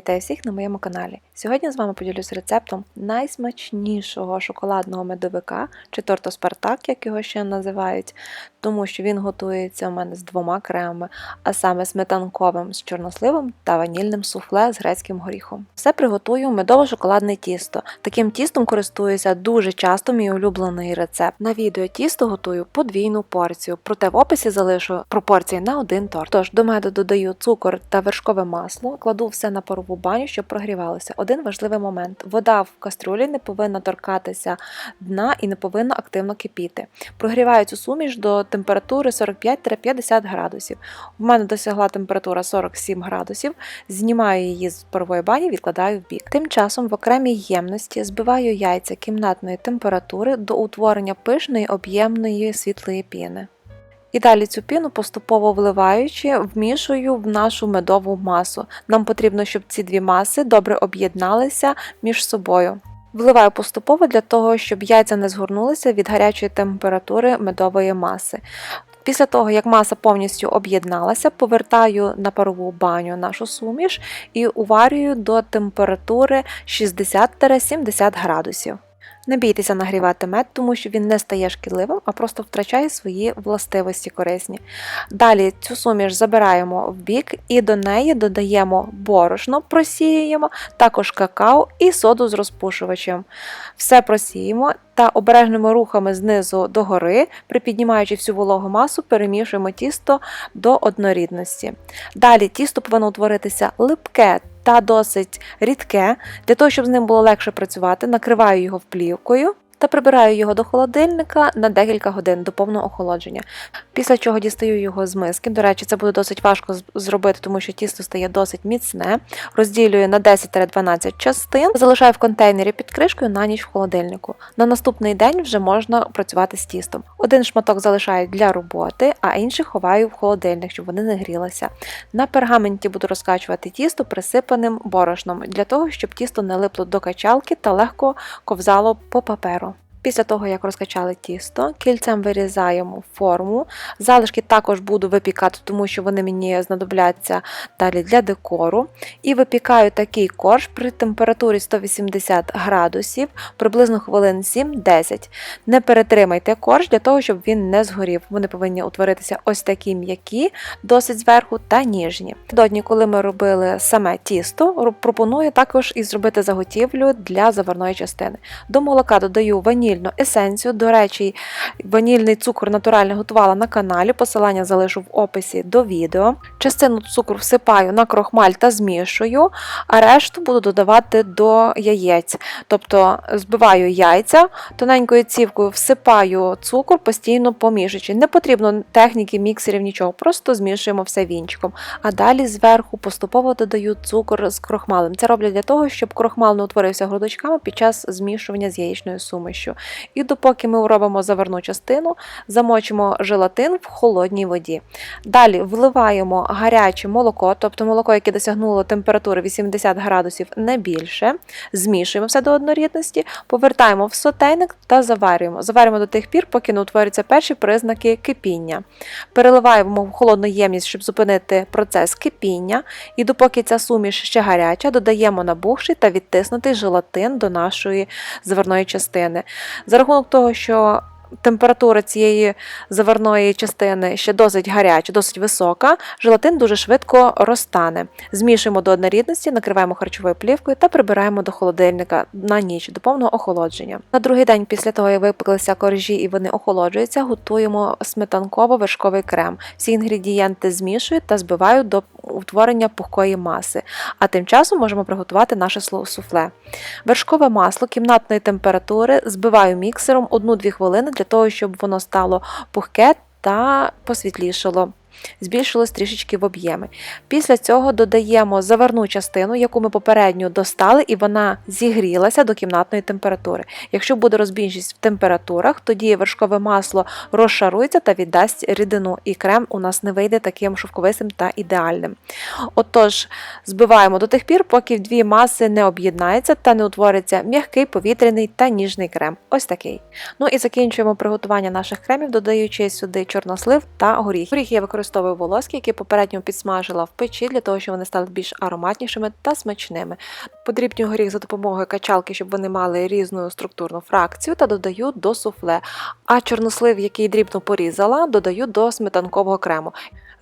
Вітаю всіх на моєму каналі. Сьогодні з вами поділюсь рецептом найсмачнішого шоколадного медовика чи торту Спартак, як його ще називають, тому що він готується у мене з двома кремами, а саме сметанковим з чорносливом та ванільним суфле з грецьким горіхом. Все приготую медово-шоколадне тісто. Таким тістом користуюся дуже часто мій улюблений рецепт. На відео тісто готую подвійну порцію, проте в описі залишу пропорції на один торт. Тож до меду додаю цукор та вершкове масло, кладу все на парову баню, щоб прогрівалося. Один важливий момент: вода в каструлі не повинна торкатися дна і не повинна активно кипіти. Прогріваю цю суміш до температури 45-50 градусів. У мене досягла температура 47 градусів. Знімаю її з парової бані, відкладаю в бік. Тим часом в окремій ємності збиваю яйця кімнатної температури до утворення пишної об'ємної світлої піни. І далі цю піну поступово вливаючи, вмішую в нашу медову масу. Нам потрібно, щоб ці дві маси добре об'єдналися між собою. Вливаю поступово для того, щоб яйця не згорнулися від гарячої температури медової маси. Після того, як маса повністю об'єдналася, повертаю на парову баню нашу суміш і уварюю до температури 60-70 градусів. Не бійтеся нагрівати мед, тому що він не стає шкідливим, а просто втрачає свої властивості корисні. Далі цю суміш забираємо в бік і до неї додаємо борошно, просіюємо, також какао і соду з розпушувачем. Все просіємо та обережними рухами знизу до гори, припіднімаючи всю вологу масу, перемішуємо тісто до однорідності. Далі тісто повинно утворитися липке та досить рідке. Для того, щоб з ним було легше працювати, накриваю його вплівкою та прибираю його до холодильника на декілька годин до повного охолодження. Після чого дістаю його з миски. До речі, це буде досить важко зробити, тому що тісто стає досить міцне. Розділюю на 10-12 частин, залишаю в контейнері під кришкою на ніч в холодильнику. На наступний день вже можна працювати з тістом. Один шматок залишаю для роботи, а інший ховаю в холодильник, щоб вони не грілися. На пергаменті буду розкачувати тісто присипаним борошном для того, щоб тісто не липло до качалки та легко ковзало по паперу. Після того, як розкачали тісто, кільцем вирізаємо форму. Залишки також буду випікати, тому що вони мені знадобляться далі для декору. І випікаю такий корж при температурі 180 градусів, приблизно хвилин 7-10. Не перетримайте корж для того, щоб він не згорів. Вони повинні утворитися ось такі м'які, досить зверху та ніжні. Додні, коли ми робили саме тісто, пропоную також і зробити заготівлю для заварної частини. До молока додаю ваніль ванільну есенцію. До речі, ванільний цукор натуральний готувала на каналі. Посилання залишу в описі до відео. Частину цукру всипаю на крохмаль та змішую, а решту буду додавати до яєць. Тобто збиваю яйця, тоненькою цівкою всипаю цукор, постійно помішуючи. Не потрібно техніки, міксерів, нічого, просто змішуємо все вінчиком. А далі зверху поступово додаю цукор з крохмалем. Це роблять для того, щоб крохмал не утворився грудочками під час змішування з яєчною сумішю. І допоки ми робимо заверну частину, замочимо желатин в холодній воді. Далі вливаємо гаряче молоко, тобто молоко, яке досягнуло температури 80 градусів не більше. Змішуємо все до однорідності, повертаємо в сотейник та заварюємо. Заварюємо до тих пір, поки не утворюються перші признаки кипіння. Переливаємо в холодну ємність, щоб зупинити процес кипіння. І допоки ця суміш ще гаряча, додаємо набухший та відтиснутий желатин до нашої заварної частини. За рахунок того, що температура цієї заварної частини ще досить гаряча, досить висока, желатин дуже швидко розтане. Змішуємо до однорідності, накриваємо харчовою плівкою та прибираємо до холодильника на ніч до повного охолодження. На другий день, після того, як випеклися коржі і вони охолоджуються, готуємо сметанково-вершковий крем. Всі інгредієнти змішую та збиваю до утворення пухкої маси. А тим часом можемо приготувати наше суфле. Вершкове масло кімнатної температури збиваю міксером 1-2 хвилини для того, щоб воно стало пухке та посвітлішало збільшилось трішечки в об'єми. Після цього додаємо заварну частину, яку ми попередньо достали, і вона зігрілася до кімнатної температури. Якщо буде розбіжність в температурах, тоді вершкове масло розшарується та віддасть рідину, і крем у нас не вийде таким шовковисим та ідеальним. Отож, збиваємо до тих пір, поки дві маси не об'єднаються та не утвориться м'який повітряний та ніжний крем. Ось такий. Ну і закінчуємо приготування наших кремів, додаючи сюди чорнослив та горіх. Горіх я використовую використовую волоски, які попередньо підсмажила в печі для того, щоб вони стали більш ароматнішими та смачними. Подрібнюю горіх за допомогою качалки, щоб вони мали різну структурну фракцію, та додаю до суфле. А чорнослив, який дрібно порізала, додаю до сметанкового крему.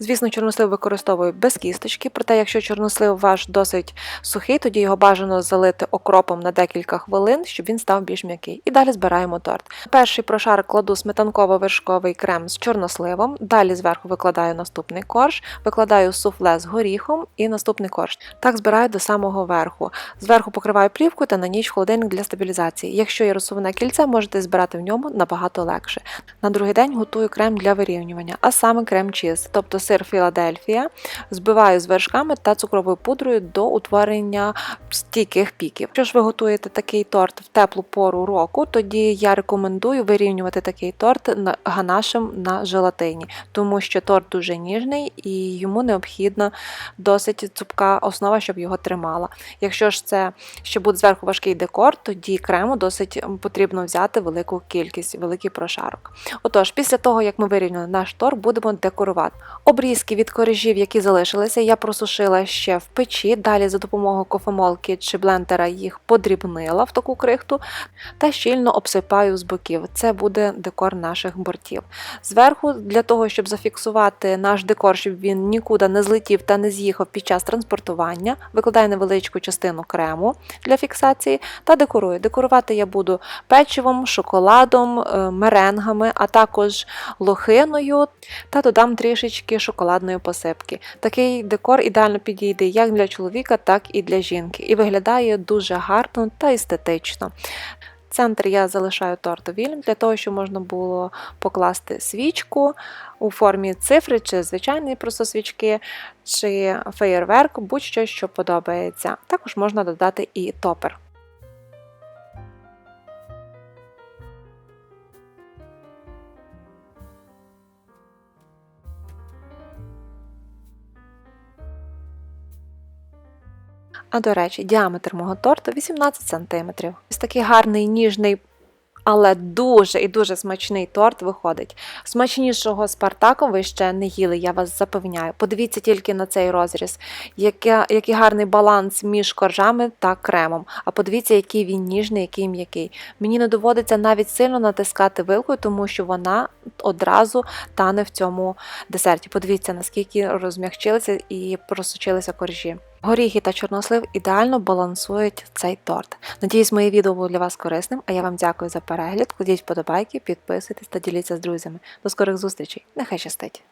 Звісно, чорнослив використовую без кісточки, проте якщо чорнослив ваш досить сухий, тоді його бажано залити окропом на декілька хвилин, щоб він став більш м'який. І далі збираємо торт. Перший прошар кладу сметанково-вершковий крем з чорносливом, далі зверху викладаю наступний корж, викладаю суфле з горіхом і наступний корж. Так збираю до самого верху. Зверху покриваю плівку та на ніч холодильник для стабілізації. Якщо є розсувне кільце, можете збирати в ньому набагато легше. На другий день готую крем для вирівнювання, а саме крем чіз, тобто сир Філадельфія, збиваю з вершками та цукровою пудрою до утворення стійких піків. Якщо ж ви готуєте такий торт в теплу пору року, тоді я рекомендую вирівнювати такий торт ганашем на желатині, тому що торт дуже ніжний і йому необхідна досить цупка основа, щоб його тримала. Якщо ж це ще буде зверху важкий декор, тоді крему досить потрібно взяти велику кількість, великий прошарок. Отож, після того, як ми вирівняли наш торт, будемо декорувати. Обрізки від корежів, які залишилися, я просушила ще в печі. Далі за допомогою кофемолки чи блендера їх подрібнила в таку крихту та щільно обсипаю з боків. Це буде декор наших бортів. Зверху, для того, щоб зафіксувати наш декор, щоб він нікуди не злетів та не з'їхав під час транспортування, викладаю невеличку частину крему для фіксації та декорую. Декорувати я буду печивом, шоколадом, е, меренгами, а також лохиною та додам трішечки шоколадної посипки. Такий декор ідеально підійде як для чоловіка, так і для жінки, і виглядає дуже гарно та естетично. Центр я залишаю торту вільним для того, щоб можна було покласти свічку у формі цифри, чи звичайні просто свічки, чи феєрверк, будь-що, що подобається. Також можна додати і топер. А до речі, діаметр мого торту 18 см. Ось такий гарний ніжний. Але дуже і дуже смачний торт виходить. Смачнішого Спартаку ви ще не їли, я вас запевняю. Подивіться тільки на цей розріз, яке, який гарний баланс між коржами та кремом. А подивіться, який він ніжний, який м'який. Мені не доводиться навіть сильно натискати вилкою, тому що вона одразу тане в цьому десерті. Подивіться, наскільки розм'якчилися і просочилися коржі. Горіхи та чорнослив ідеально балансують цей торт. Надіюсь, моє відео було для вас корисним, а я вам дякую за перегляд. Кладіть вподобайки, підписуйтесь та діліться з друзями. До скорих зустрічей. Нехай щастить!